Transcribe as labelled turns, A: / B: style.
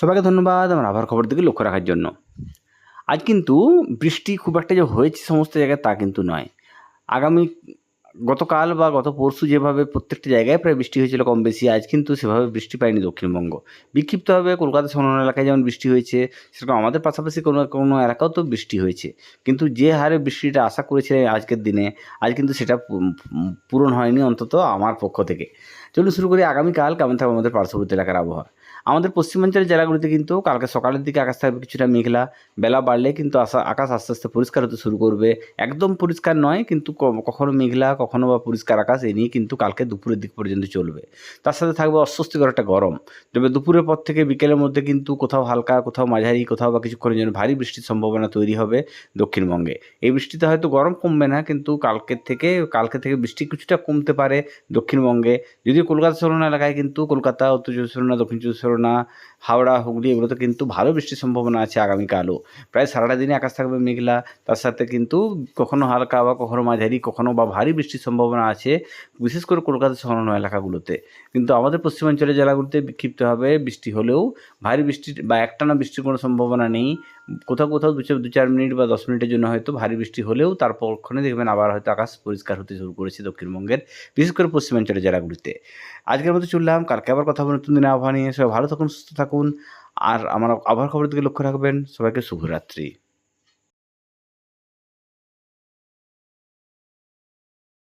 A: সবাইকে ধন্যবাদ আমার আবহাওয়ার খবর দিকে লক্ষ্য রাখার জন্য। আজ কিন্তু বৃষ্টি খুব একটা যে হয়েছে সমস্ত জায়গায় তা কিন্তু নয়। আগামী গতকাল বা গত পরশু যেভাবে প্রত্যেকটা জায়গায় প্রায় বৃষ্টি হয়েছিল কম বেশি, আজ কিন্তু সেভাবে বৃষ্টি পায়নি দক্ষিণবঙ্গ। বিক্ষিপ্তভাবে কলকাতা সংলগ্ন এলাকায় যেমন বৃষ্টি হয়েছে, সেরকম আমাদের পাশাপাশি কোনো কোনো এলাকাও তো বৃষ্টি হয়েছে। কিন্তু যে হারে বৃষ্টিটা আশা করেছে আজকের দিনে, আজ কিন্তু সেটা পূরণ হয়নি অন্তত আমার পক্ষ থেকে। চলুন শুরু করি আগামীকাল কেমন থাকবে আমাদের পার্শ্ববর্তী এলাকার আবহাওয়া। আমাদের পশ্চিমাঞ্চলের জেলাগুলিতে কিন্তু কালকে সকালের দিকে আকাশ থাকবে কিছুটা মেঘলা, বেলা বাড়লে কিন্তু আশা, আকাশ আস্তে আস্তে পরিষ্কার হতে শুরু করবে। একদম পরিষ্কার নয়, কিন্তু কখনো মেঘলা কখনো বা পরিষ্কার আকাশ, এ নিয়ে কিন্তু কালকে দুপুরের দিক পর্যন্ত চলবে। তার সাথে থাকবে অস্বস্তিকর একটা গরম। তবে দুপুরের পর থেকে বিকেলের মধ্যে কিন্তু কোথাও হালকা, কোথাও মাঝারি, কোথাও বা কিছুক্ষণের জন্য ভারী বৃষ্টির সম্ভাবনা তৈরি হবে দক্ষিণবঙ্গে। এই বৃষ্টিতে হয়তো গরম কমবে না, কিন্তু কালকের থেকে, কালকে থেকে বৃষ্টি কিছুটা কমতে পারে দক্ষিণবঙ্গে। যদিও কলকাতা সংলগ্ন এলাকায় কিন্তু কলকাতা, উত্তর চব্বিশ পরগনা, দক্ষিণ চব্বিশ পরগনা, হাওড়া, হুগলি এগুলোতে কিন্তু ভালো বৃষ্টির সম্ভাবনা আছে আগামীকালও। প্রায় সারাটা দিনে আকাশ থাকবে মেঘলা। তার সাথে কিন্তু কখনো হালকা বা কখনো মাঝারি, কখনো বা ভারী বৃষ্টির সম্ভাবনা আছে, বিশেষ করে কলকাতা সংলগ্ন এলাকাগুলোতে। কিন্তু আমাদের পশ্চিমাঞ্চলের জেলাগুলিতে বিক্ষিপ্তভাবে বৃষ্টি হলেও ভারী বৃষ্টি বা একটানা বৃষ্টির কোনো সম্ভাবনা নেই। কোথাও কোথাও দু দু চার মিনিট বা দশ মিনিটের জন্য হয়তো ভারী বৃষ্টি হলেও তারপরক্ষণে দেখবেন আবার হয়তো আকাশ পরিষ্কার হতে শুরু করেছে দক্ষিণবঙ্গের, বিশেষ করে পশ্চিমাঞ্চলের জেলাগুলিতে। আজকের মতো চললাম কালকে আবার কথা বলুন নতুন দিনে আবহাওয়া নিয়ে। সবাই ভালো থাকুন, সুস্থ থাকুন, আর আমার আবহাওয়ার খবরের দিকে লক্ষ্য রাখবেন। সবাইকে শুভরাত্রি।